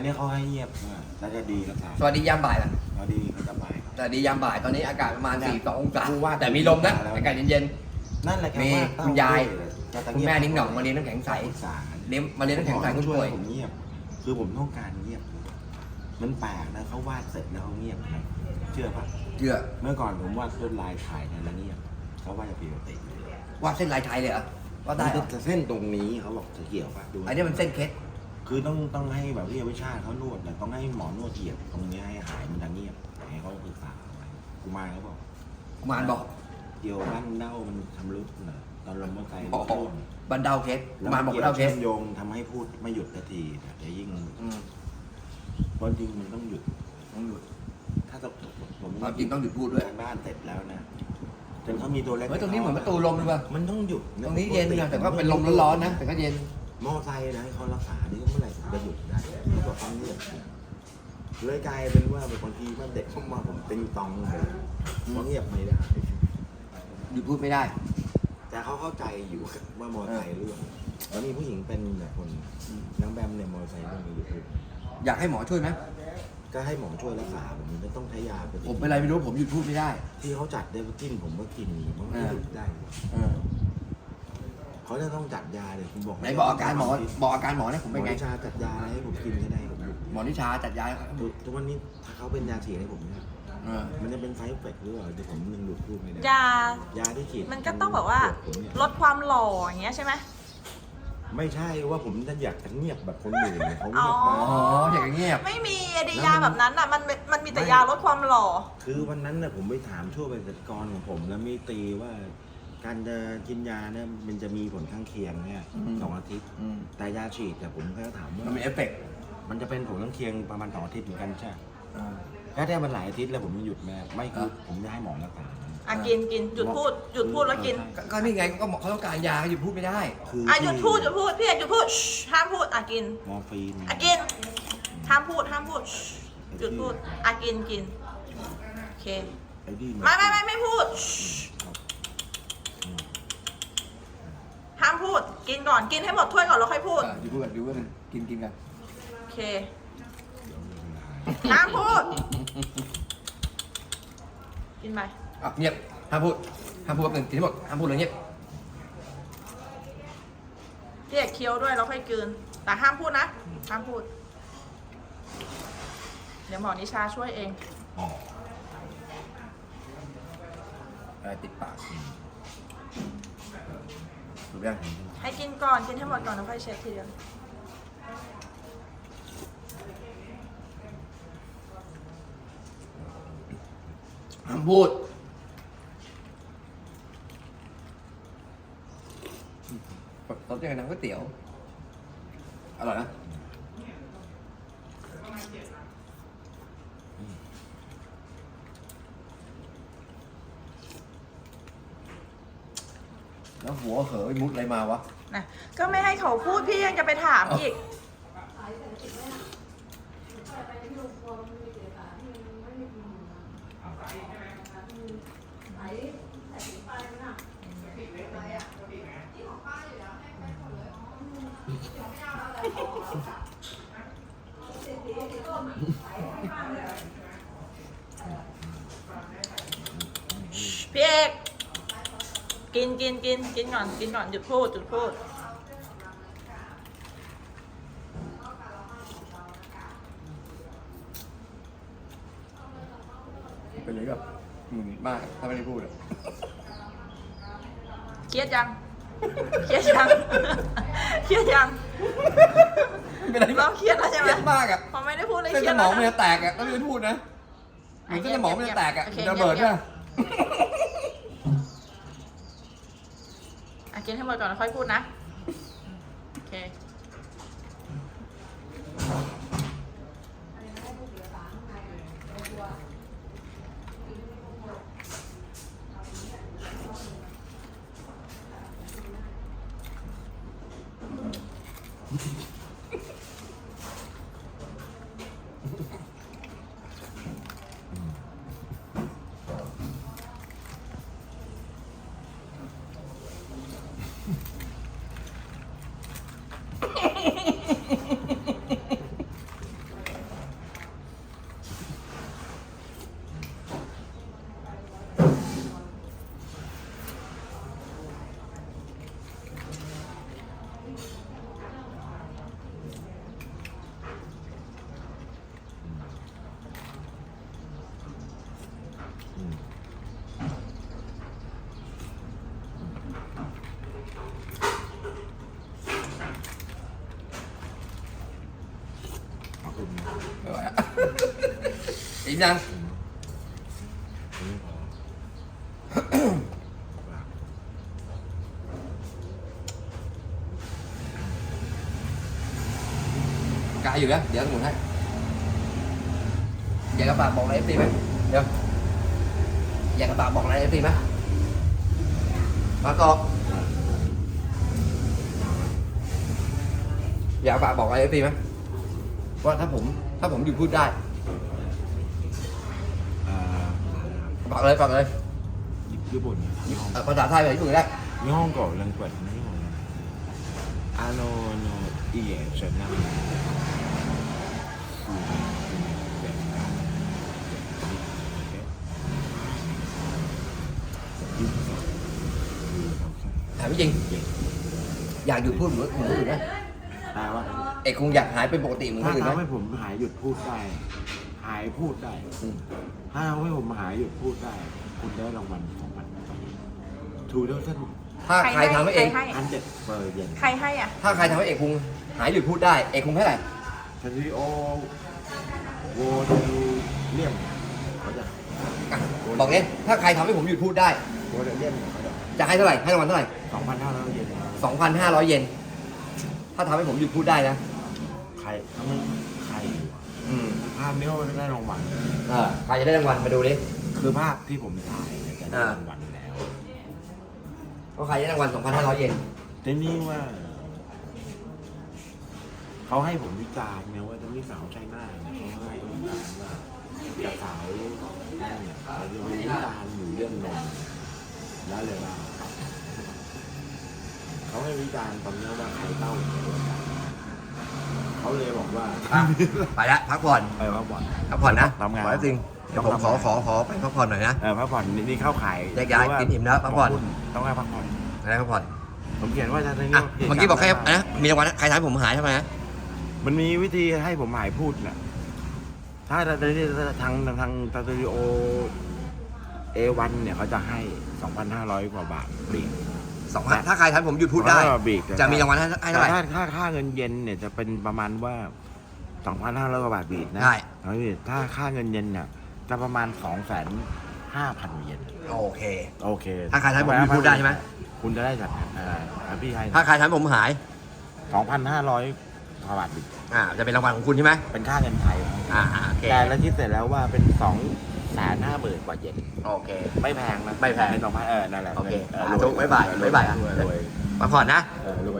อันนี้เขาให้เงียบอะแล้วจะดีหรือเปล่าสวัสดียามบ่ายล่ะเขาดีเขาจะไปครับสวัสดียามบ่ายตอนนี้อากาศประมาณเนี่ย42องศาผู้ว่า แต่มีลมนะแล้วอากาศเย็น นั่นแหละรับมีว่าคุณยาย จะๆคุณแม่นิ้งหน่องมาเรียนน้ำแข็งใสปรึกษาเลี้ยงมาเรียนน้ำแข็งใสคุณช่วป่วยยผมเงียบ คือผมต้องการเงียบ มันแปลกนะเขาวาดเสร็จแล้วเขาเงียบนะเชื่อปะเชื่อเมื่อก่อนผมวาดลวดลายถ่ายเนี่ยแล้วเงียบเขาวาดจะปกติวาดเส้นลายไทยเลยเหรอว่าได้เหรอแต่เส้นตรงนี้เขาบอกจะเกี่ยวปะดูอันนี้มันเส้นเคส คือต้องต้องให้แบบวิทยาวิชาเขานวดแต่ต้องให้หมอนวดเหยียบตรงนี้ให้หายมันจะเงียบให้เขาปรึกษาเอาไว้กุมารเขาบอกกุมารบอกเกี่ยวบ้านเน่ามันชำรุดนะตอนลมมอไซค์โอ้โหบันเดาเคสกุแล้วมารบอกบันเกี่ยเดาวเคเชื่สอมโยงทำให้พูดไม่หยุดสักทีแต่จะยิ่งอืมเพราะจริงมันต้องหยุด ต้องหยุดถ้าจะผมความจริงต้องหยุดพูดด้วย ทางบ้านเสร็จแล้วนะจนเขามีตัวเล็กเฮ้ยตรงนี้เหมือนประตูลมเลยว่ะ มันต้องหยุดตรงนี้เย็นนะแต่ก็เป็นลมร้อนๆนะ แต่ก็เย็น มอไซค์นะให้เขารักษานี่เมื่อไหร่ถึงจะหยุดได้เขาบอกต้องเงียบเลยกลายเป็นว่าบางทีว่าเด็กเข้ามาผมติงตองเลยเพราะเงียบไม่ได้ หยุดพูดไม่ได้ แต่เขาเข้าใจอยู่ว่ามอไซค์เรื่องแล้วมีผู้หญิงเป็นแบบคนนางแบมเนี่ยมอไซค์เรื่องนี้อยู่อยากให้หมอช่วยไหมก็ให้หมอช่วยรักษาผมจะต้องใช้ยาปฏิผมเป็นไรไม่รู้ผมหยุดพูดไม่ได้ ที่เขาจัดเดวกินผมก็กินมันไม่หยุดได้ เออเขาจะต้องจัดยาเลยคุณบอกไหนบอกอาการหมอบอกอาการหมอเนี่ยผมหมเป็นอไงวิชาจัดยาอะไรให้ผมกินก็ได้ผมหยุดหมอนิชาจัดยาให้ผมทุกทุกวันนี้ถ้าเขาเป็นยาฉีดให้ผมเนี่ยเออมันจะเป็นไซด์เอฟเฟกต์หรือเปล่าเดี๋ยวผมยังหลุดพูดไม่ได้ยา ยาที่ฉีดมันก็ต้องแบบว่าปดผมเนี่ย ลดความหล่ออย่างเงี้ยใช่ไหม ไม่ใช่ว่าผมจะอยากจะเงียบแบบคนอื่นเนี่ยเขาอ๋เงีอยบมากอ๋ออย่างเงียบ ไม่มีไอเดียยาแบบนั้นอะ มันมันมีแต่ยาลดความหล่อ คือวันนั้นน่ะผมไปถามช่วยเภสัชกรของผม แล้วมีตีว่า การจะกินยาเนี่ยมันจะมีผลข้างเคียงเนี่ยอืม สองอาทิตย์ อืมแต่ยาฉีดแต่ยผมก็ถามว่ามันมีเอฟเฟกต์มันจะเป็นผลข้างเคียงประมาณสองอาทิตย์เหมือนกันใช่ไหมเออถ้าได้มันหลายอาทิตย์แล้วผมยังหยุดแม่ไม่คืออะผมจะให้หมอรักษา อะกินกินหยุดพูดหยุดพูดแล้วกินก็ก็นี่ไงก็หมอเขาต้องการยาหยุดพูดไม่ได้ คืออะหยุดพูดหยุดพูดพี่เอกหยุดพูดชิห้ามพูดอะกินมอร์ฟีน อะกินห้ามพูดห้ามพูดหยุดพูดอะกินกินโอเคไอ้ดีไม่ไม่ไม่ไม่พูดห้ามพูด กินก่อนกินให้หมดถ้วยก่อนแล้วค่อยพูด อะหยุดพูดกันหยุดพูดกันกินกินกันโอเคห้ามพูด กินไปอะเงียบห้ามพูดห้ามพูดแป๊บหนึงกินให้หมดห้ามพูดเลยเงียบพี่เอกเคี้ยวด้วยแล้วค่อยกลืน แต่ห้ามพูดนะ ห้ามพูด เดี๋ยวหมอนิชาช่วยเอง อะไรติดปากถูกยัง ให้กินก่อนกินให้หมดก่อนแล้วค่อยเช็ดทีเดียวห้ามพูดตอนเจอกันน้ำก๋วยเตี๋ยว อร่อยนะ แล้วหัวเหยมุดอะไรมาวะ นะก็ไม่ให้เขาพูดพี่ยังจะไปถามอีก พี่เอก กินกินกินกินก่อนกินก่อนหยุดพูดหยุดพูดเป็นเลยแบบหงุดหงิดมากถ้าไม่ได้พูดอะเครียดยังเครียดยังเครียดยังเป็นอะไรที่แบเราบเครียดแล้วใช่ไหมเครียดมากอะพอไม่ได้พูดเลยเส้นเครีสยดมแล้อวงมันนะ จะแตกอะถ้าไม่ได้พูดนะเหมือนเส้นสมองมันจะแตกอะโอเคระเบิดเงียบเนี่ยอะ กินให้หมดก่อนแล้วค่อยพูดนะ โอเค ยังอันนี้พอกายอยู่นะเดี๋ยวหมุนให้อยากกระปากบอกอะไรเอฟซีไหมเดี๋ยวอยากกระปากบอกอะไรเอฟซีไหมมาก่อนอยากกระปากบอกอะไรเอฟซีไหมว่าถ้าผม ถ้าผมหยุดพูดได้ ปากเลยปากเลย ญี่ปุ่น เอ่อภาษาไทยภาษาญี่ปุ่นก็ได้ 日本語ラングエッジ日本語あのあのいいえじゃなくてうんうん ถามจริง อยากหยุดพูดเหมือนเหมือนคนอื่นไหม แปลว่า เอกคงอยากหายเป็นปกติเหมือนค ถ้าน อื่นไหม ทำให้ผมหายหยุดพูดได้ ห ายพูดได้อืมถ้าทำให้ผมหายหยุดพูดได้ คุณได้รางวัลสองพันทูเดอร์เซนถ้าใครทำให้เอกใครให้พันเจ็ดเปอร์เย็นใครให้อะ ถ้าใครทำให้เอกคงหายหยุดพูดได้ เอกคงเท่าไหร่ทันทีโอโวดูเลี่ยมเขาจะอะบอกเลยถ้าใครทำให้ผมหยุดพูดได้โวดูเลี่ยมเขาจะจะให้เท่าไหร่ให้รางวัลเท่าไหร่สองพันห้าร้อยเยน2,500เยน ถ้าทำให้ผมหยุดพูดได้นะ ใครถ้าไม่ใครอยู่อะอืม ภาพนี้ก็ได้รางวัลเออใครจะได้รางวัลมาดูดิ คือภาพที่ผมถ่ายเนี่ยจะได้อ่ารางวัลแล้วว่าใครได้รางวัล2,500เยนแต่นี่ว่า เขาให้ผมวิจารณ์เนี่ยว่าจะมีสาวใช่หน้าเนี่ยเขาให้วิจารณ์ว่ากับสาวนั่นเนี่ยเขาจะมีวิจารณ์อยู่เรื่องนมแล้วเลยว่าเขาให้วิจารณ์ตอนนี้ว่าใครเต้าเขาเลยบอกว่าอะไปละพักผ่อนไปพักผ่อน พักผ่อนนะทำงานขอให้จริงเดี๋ยวผมขอขอขอไปพักผ่อนหน่อยนะ เออพักผ่อนนี่นี่เข้าขายแยกย้ายกินอิ่มแล้วพักผ่อน ต้องให้พักผ่อน อะไรพักผ่อนผมเขียนว่าจะอะเมื่อกี้บอกแค่นะมีรางวัลนะใครทำให้ผมหายใช่ไหมนะมันมีวิธีให้ผมหายพูดน่ะ ถ้าตอนนี้ทางทางสตูดิโอเอวันเนี่ยเขาจะให้ 2,500 กว่าบาทเปลี่ยน สองพันถ้าใครทำให้ผมหยุดพูดได้แล้วก็บีกจะมีรางวัลให้ให้เท่าไหร่แต่ถ้าถ้าค่าเงินเย็นเนี่ยจะเป็นประมาณว่า2,500กว่าบาทบีกนะใช่เอาดิถ้าค่าเงินเย็นเนี่ยจะประมาณ2,500,000เยนโอเค โอเคถ้าใครทำให้ผมหยุดพูดได้ใช่ไหม คุณจะได้จากอ่าพี่ให้ถ้าใครทำให้ผมหาย2,500กว่าบาทบีกอ่า จะเป็นรางวัลของคุณใช่ไหมเป็นค่าเงินไทยอ่าอ่าโอเคแต่ละคิดเสร็จแล้วว่าเป็นสอง แสนห้าหมื่นกว่าเยนโอเค ไม่แพงนะไม่แพงเป็นสองพันเออ นั่นแหละโอเคออสาธุบ๊ายบายบ๊ายบายอะ รวยรวยพักผ่อนนะ เออรวย